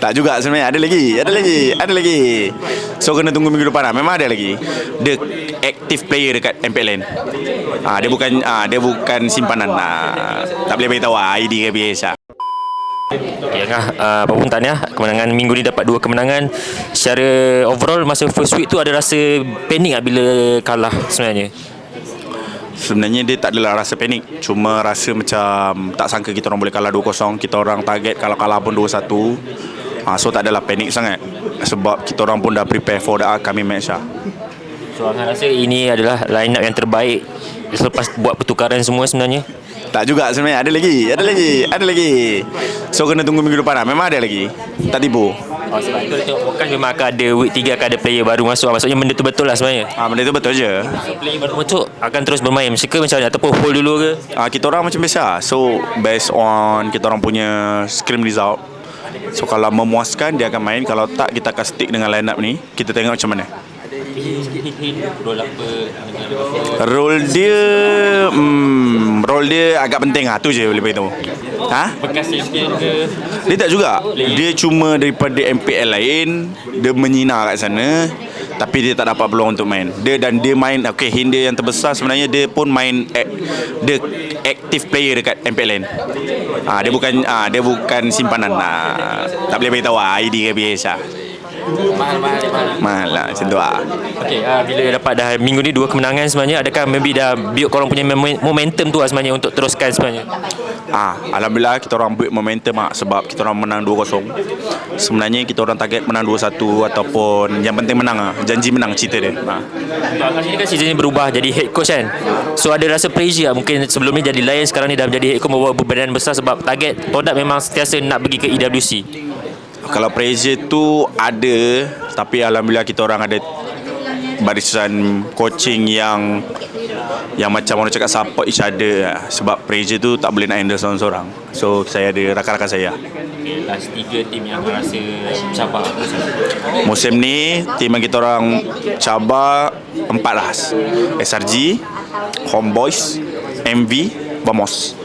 Tak juga sebenarnya. Ada lagi Ada lagi Ada lagi. So kena tunggu minggu depan lah. Memang ada lagi. Dia active player dekat MPLN ah, Dia bukan ah, Dia bukan simpanan. Ah, Tak boleh beritahu lah ID ke lah. Okay, Angah, uh, apa pun tahniah kemenangan minggu ni dapat dua kemenangan. Secara overall masa first week tu ada rasa panik tak bila kalah sebenarnya? Sebenarnya dia tak adalah rasa panik. Cuma rasa macam Tak sangka kita orang boleh kalah 2-0 Kita orang target kalau kalah pun 2-1 ah, So tak adalah panik sangat? Sebab kita orang pun dah prepare for the upcoming match lah. So Angah rasa ini adalah line up yang terbaik selepas buat pertukaran semua sebenarnya? Tak juga sebenarnya. Ada lagi Ada lagi Ada lagi. So kena tunggu minggu depan lah. Memang ada lagi. Tak tipu. Oh, sebab itu tengok bukan memang akan ada week 3 akan ada player baru masuk maksudnya benda tu betul lah sebenarnya. Ah, Benda tu betul je. So, player baru masuk akan terus bermain. Ke macam mana? Ataupun hold dulu ke? Ah, Kita orang macam biasa So based on Kita orang punya Scrim result So kalau memuaskan Dia akan main. Kalau tak Kita akan stick dengan line up ni. Kita tengok macam mana. Roll dia hmm, Role dia agak penting. Lah Tu je boleh beritahu. Ha? bekas champion ke Dia tak juga. Dia cuma daripada MPL lain Dia menyinar kat sana Tapi dia tak dapat peluang untuk main. Dia dan dia main Okay hint dia yang terbesar sebenarnya Dia pun main act, Dia active player dekat MPLN ah, Dia bukan ah, Dia bukan simpanan. Ah, Tak boleh beritahu lah ID ke BS lah mahal mahal mahal Mahal lah macam tu lah Okay, uh, bila dapat dah minggu ni dua kemenangan sebenarnya Adakah maybe dah build korang punya mom- momentum tu lah sebenarnya Untuk teruskan sebenarnya Ah, Alhamdulillah kita orang build momentum mak sebab kita orang menang 2-0. Sebenarnya kita orang target menang 2-1 ataupun yang penting menang ah. Janji menang cerita dia. Ha. Untuk Angah sini kan season ni berubah jadi head coach kan So ada rasa pressure lah Mungkin sebelum ni jadi Lion Sekarang ni dah menjadi head coach Membawa bebanan besar Sebab target produk memang sentiasa nak pergi ke EWC Kalau pressure tu ada tapi alhamdulillah kita orang ada barisan coaching yang yang macam orang cakap support each other lah. sebab pressure tu tak boleh nak handle seorang-seorang. So saya ada rakan-rakan saya. Okay, last tiga tim yang rasa cabar Musim ni tim yang kita orang cabar empat lah. SRG, Homeboys, MV, Vamos.